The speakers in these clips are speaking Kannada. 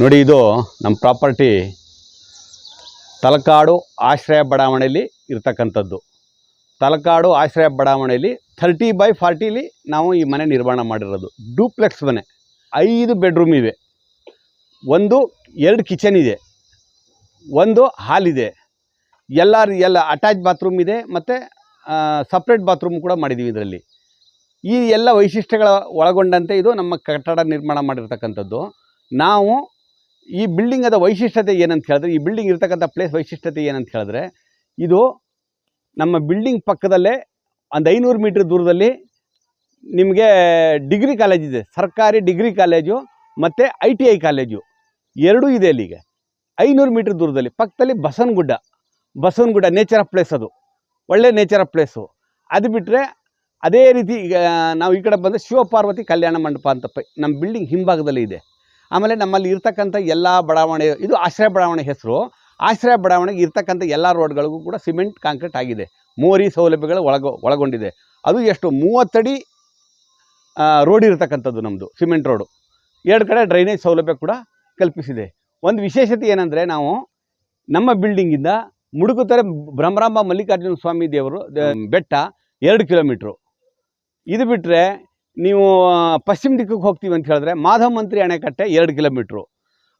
ನೋಡಿ ಇದು ನಮ್ಮ ಪ್ರಾಪರ್ಟಿ ತಲಕಾಡು ಆಶ್ರಯ ಬಡಾವಣೆಯಲ್ಲಿ ಇರ್ತಕ್ಕಂಥದ್ದು. ತಲಕಾಡು ಆಶ್ರಯ ಬಡಾವಣೆಯಲ್ಲಿ ಥರ್ಟಿ ಬೈ ಫಾರ್ಟಿಲಿ ನಾವು ಈ ಮನೆ ನಿರ್ಮಾಣ ಮಾಡಿರೋದು. ಡೂಪ್ಲೆಕ್ಸ್ ಮನೆ. ಐದು ಬೆಡ್ರೂಮ್ ಇವೆ. ಒಂದು ಎರಡು ಕಿಚನ್ ಇದೆ. ಒಂದು ಹಾಲ್ ಇದೆ. ಎಲ್ಲ ಎಲ್ಲ ಅಟ್ಯಾಚ್ ಬಾತ್ರೂಮ್ ಇದೆ ಮತ್ತು ಸಪ್ರೇಟ್ ಬಾತ್ರೂಮ್ ಕೂಡ ಮಾಡಿದ್ದೀವಿ ಇದರಲ್ಲಿ. ಈ ಎಲ್ಲ ವೈಶಿಷ್ಟ್ಯಗಳ ಒಳಗೊಂಡಂತೆ ಇದು ನಮ್ಮ ಕಟ್ಟಡ ನಿರ್ಮಾಣ ಮಾಡಿರ್ತಕ್ಕಂಥದ್ದು. ನಾವು ಈ ಬಿಲ್ಡಿಂಗ್ ಅದ ವೈಶಿಷ್ಟ್ಯತೆ ಏನಂತ ಹೇಳಿದ್ರೆ, ಈ ಬಿಲ್ಡಿಂಗ್ ಇರ್ತಕ್ಕಂಥ ಪ್ಲೇಸ್ ವೈಶಿಷ್ಟ್ಯತೆ ಏನಂತ ಹೇಳಿದ್ರೆ, ಇದು ನಮ್ಮ ಬಿಲ್ಡಿಂಗ್ ಪಕ್ಕದಲ್ಲೇ ಒಂದು ಐನೂರು ಮೀಟ್ರ್ ದೂರದಲ್ಲಿ ನಿಮಗೆ ಡಿಗ್ರಿ ಕಾಲೇಜ್ ಇದೆ, ಸರ್ಕಾರಿ ಡಿಗ್ರಿ ಕಾಲೇಜು ಮತ್ತು ಐ ಟಿ ಐ ಕಾಲೇಜು. ಎರಡೂ ಇದೆ ಅಲ್ಲಿಗೆ. ಐನೂರು ಮೀಟ್ರ್ ದೂರದಲ್ಲಿ, ಪಕ್ಕದಲ್ಲಿ Basavanagudda. Basavanagudda nature of place ಅದು. ಒಳ್ಳೆ ನೇಚರ್ ಆಫ್ ಪ್ಲೇಸು ಅದು ಬಿಟ್ಟರೆ ಅದೇ ರೀತಿ ಈಗ ನಾವು ಈ ಕಡೆ ಬಂದರೆ ಶಿವಪಾರ್ವತಿ ಕಲ್ಯಾಣ ಮಂಟಪ ಅಂತ ನಮ್ಮ ಬಿಲ್ಡಿಂಗ್ ಹಿಂಭಾಗದಲ್ಲಿ ಇದೆ. ಆಮೇಲೆ ನಮ್ಮಲ್ಲಿ ಇರ್ತಕ್ಕಂಥ ಎಲ್ಲ ಬಡಾವಣೆ, ಇದು ಆಶ್ರಯ ಬಡಾವಣೆ ಹೆಸರು. ಆಶ್ರಯ ಬಡಾವಣೆಗೆ ಇರ್ತಕ್ಕಂಥ ಎಲ್ಲ ರೋಡ್ಗಳಿಗೂ ಕೂಡ ಸಿಮೆಂಟ್, ಕಾಂಕ್ರೀಟ್ ಆಗಿದೆ. ಮೋರಿ ಸೌಲಭ್ಯಗಳು ಒಳಗ, ಒಳಗೊಂಡಿದೆ. ಅದು ಎಷ್ಟು? ಮೂವತ್ತಡಿ ರೋಡ್ ಇರತಕ್ಕಂಥದ್ದು ನಮ್ಮದು ಸಿಮೆಂಟ್ ರೋಡು. ಎರಡು ಕಡೆ ಡ್ರೈನೇಜ್ ಸೌಲಭ್ಯ ಕೂಡ ಕಲ್ಪಿಸಿದೆ. ಒಂದು ವಿಶೇಷತೆ ಏನಂದರೆ ನಾವು ನಮ್ಮ ಬಿಲ್ಡಿಂಗಿಂದ ಮುಡುಕುತ್ತಾರೆ ಭ್ರಮರಾಂಬ ಮಲ್ಲಿಕಾರ್ಜುನ ಸ್ವಾಮಿ ದೇವರು ಬೆಟ್ಟ ಎರಡು ಕಿಲೋಮೀಟ್ರು. ಇದು ಬಿಟ್ಟರೆ ನೀವು ಪಶ್ಚಿಮ ದಿಕ್ಕಿಗೆ ಹೋಗ್ತೀವಿ ಅಂತ ಹೇಳಿದ್ರೆ ಮಾಧವ ಮಂತ್ರಿ ಅಣೆಕಟ್ಟೆ ಎರಡು ಕಿಲೋಮೀಟ್ರು.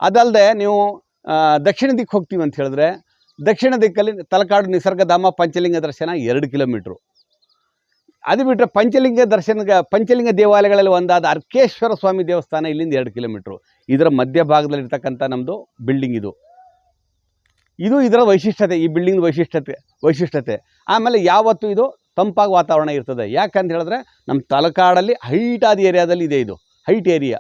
ಅದಲ್ಲದೆ ನೀವು ದಕ್ಷಿಣ ದಿಕ್ಕು ಹೋಗ್ತೀವಿ ಅಂತ ಹೇಳಿದ್ರೆ ದಕ್ಷಿಣ ದಿಕ್ಕಲ್ಲಿ ತಲಕಾಡು ನಿಸರ್ಗಧಾಮ ಪಂಚಲಿಂಗ ದರ್ಶನ ಎರಡು ಕಿಲೋಮೀಟ್ರು. ಅದು ಬಿಟ್ಟರೆ ಪಂಚಲಿಂಗ ದರ್ಶನ ಪಂಚಲಿಂಗ ದೇವಾಲಯಗಳಲ್ಲಿ ಒಂದಾದ ಅರ್ಕೇಶ್ವರ ಸ್ವಾಮಿ ದೇವಸ್ಥಾನ ಇಲ್ಲಿಂದ ಎರಡು ಕಿಲೋಮೀಟ್ರು. ಇದರ ಮಧ್ಯಭಾಗದಲ್ಲಿರ್ತಕ್ಕಂಥ ನಮ್ಮದು ಬಿಲ್ಡಿಂಗ್ ಇದು. ಇದು ಇದರ ವೈಶಿಷ್ಟ್ಯತೆ, ಈ ಬಿಲ್ಡಿಂಗ್ ವೈಶಿಷ್ಟ್ಯತೆ ವೈಶಿಷ್ಟ್ಯತೆ. ಆಮೇಲೆ ಯಾವತ್ತೂ ಇದು ತಂಪಾಗ ವಾತಾವರಣ ಇರ್ತದೆ. ಯಾಕಂತ ಹೇಳಿದ್ರೆ ನಮ್ಮ ತಲಕಾಡಲ್ಲಿ ಹೈಟ್ ಆದ ಏರಿಯಾದಲ್ಲಿ ಇದೆ ಇದು. Height area.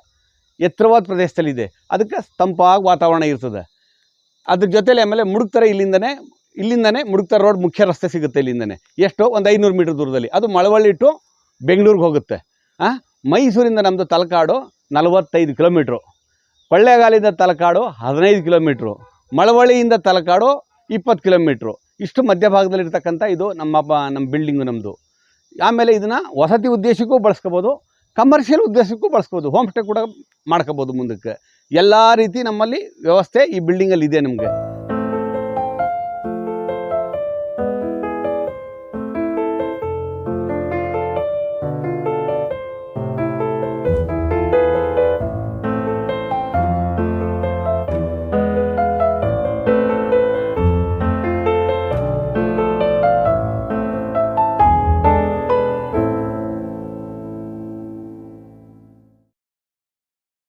ಎತ್ತರವಾದ ಪ್ರದೇಶದಲ್ಲಿದೆ. ಅದಕ್ಕೆ ತಂಪಾಗಿ ವಾತಾವರಣ ಇರ್ತದೆ. ಅದ್ರ ಜೊತೆಲಿ ಆಮೇಲೆ ಮುಡುಕ್ತಾರೆ ಇಲ್ಲಿಂದನೇ ಇಲ್ಲಿಂದನೇ ಮುಡುಕ್ತಾರ ರೋಡ್ ಮುಖ್ಯ ರಸ್ತೆ ಸಿಗುತ್ತೆ ಇಲ್ಲಿಂದನೇ. ಎಷ್ಟು ಒಂದು ಐನೂರು ಮೀಟರ್ ದೂರದಲ್ಲಿ. ಅದು ಮಳವಳ್ಳಿ ಟು ಬೆಂಗಳೂರಿಗೆ ಹೋಗುತ್ತೆ. ಆ? ಮೈಸೂರಿಂದ ನಮ್ಮದು ತಲಕಾಡು ನಲವತ್ತೈದು ಕಿಲೋಮೀಟ್ರು. ಕೊಳ್ಳೇಗಾಲಿಂದ ತಲಕಾಡು ಹದಿನೈದು ಕಿಲೋಮೀಟ್ರು. ಮಳವಳ್ಳಿಯಿಂದ ತಲಕಾಡು ಇಪ್ಪತ್ತು ಕಿಲೋಮೀಟ್ರು. ಇಷ್ಟು ಮಧ್ಯಭಾಗದಲ್ಲಿರ್ತಕ್ಕಂಥ ಇದು ನಮ್ಮ ನಮ್ಮ ಬಿಲ್ಡಿಂಗು ನಮ್ಮದು ಆಮೇಲೆ ಇದನ್ನು ವಸತಿ ಉದ್ದೇಶಕ್ಕೂ ಬಳಸ್ಕೋಬೋದು ಕಮರ್ಷಿಯಲ್ ಉದ್ದೇಶಕ್ಕೂ ಬಳಸ್ಬೋದು ಹೋಮ್ ಸ್ಟೇ ಕೂಡ ಮಾಡ್ಕೋಬೋದು ಮುಂದಕ್ಕೆ. ಎಲ್ಲ ರೀತಿ ನಮ್ಮಲ್ಲಿ ವ್ಯವಸ್ಥೆ ಈ ಬಿಲ್ಡಿಂಗಲ್ಲಿ ಇದೆ ನಮಗೆ.